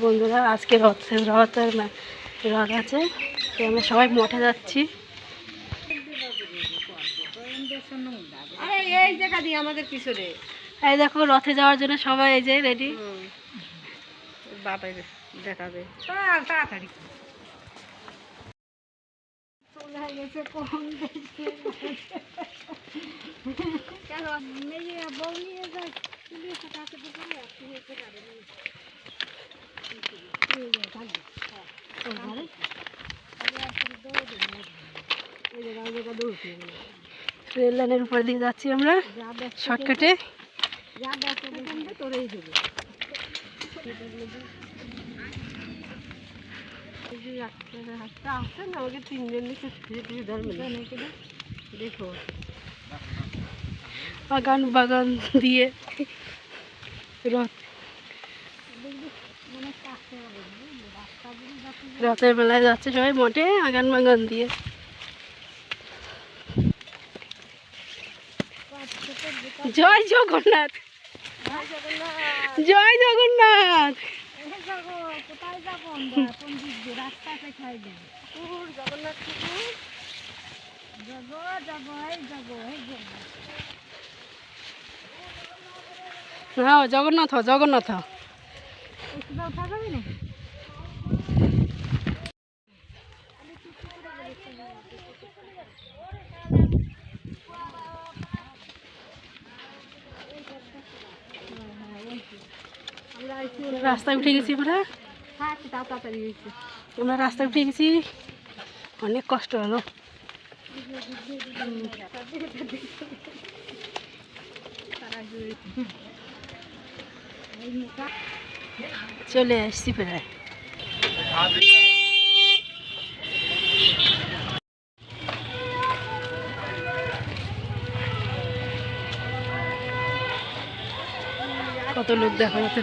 বন্ধুরা আজকে রথ রথের রথ আছে। তো আমরা সবাই মঠে যাচ্ছি। এই আমাদের পিছনে। এই দেখো রথে যাওয়ার জন্য সবাই এই যে রেডি বাবাই দেখাবে। চল তাড়াতাড়ি। রেল লাইনের উপর দিয়ে যাচ্ছি আমরা। শর্টকাটে। দেখো বাগান বাগান দিয়ে রথ। রথের মেলায় যাচ্ছে সবাই মোটে আগান বাগান দিয়ে। জয় জগন্নাথ। জয় জগন্নাথ। দেবো জগন্নাথ হ্যাঁ জগন্নাথ হ, জগন্নাথ হ। একটু উঠা যাবে না রাস্তায় উঠে গেছি আমরা। আমরা রাস্তায় উঠে গেছি। অনেক কষ্ট হলো। চলে আসছি প্রায়। কত লোক দেখা যাচ্ছে।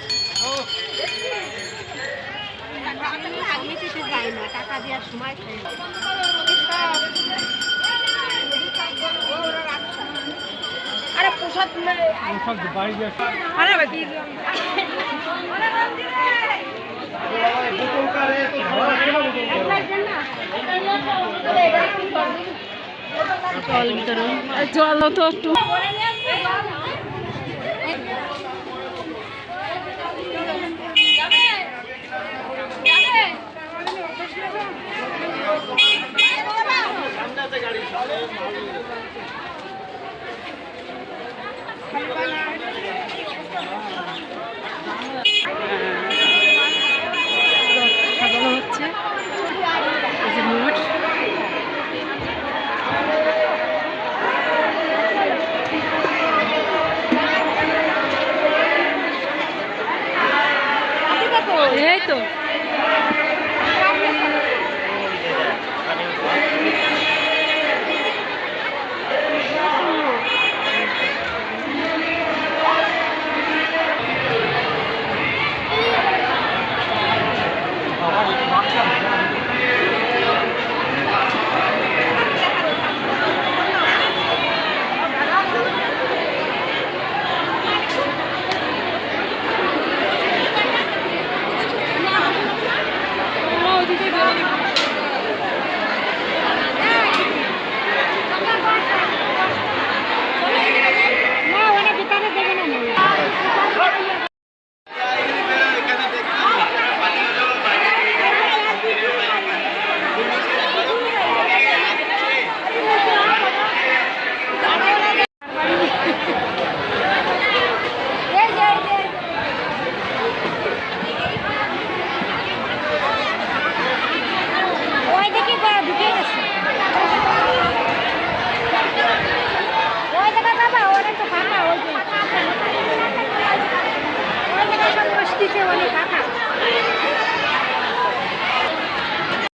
টাকা দেওয়ার সময় আরে প্রসাদ আরে বাকি জল তো একটু না วันนี้ครับ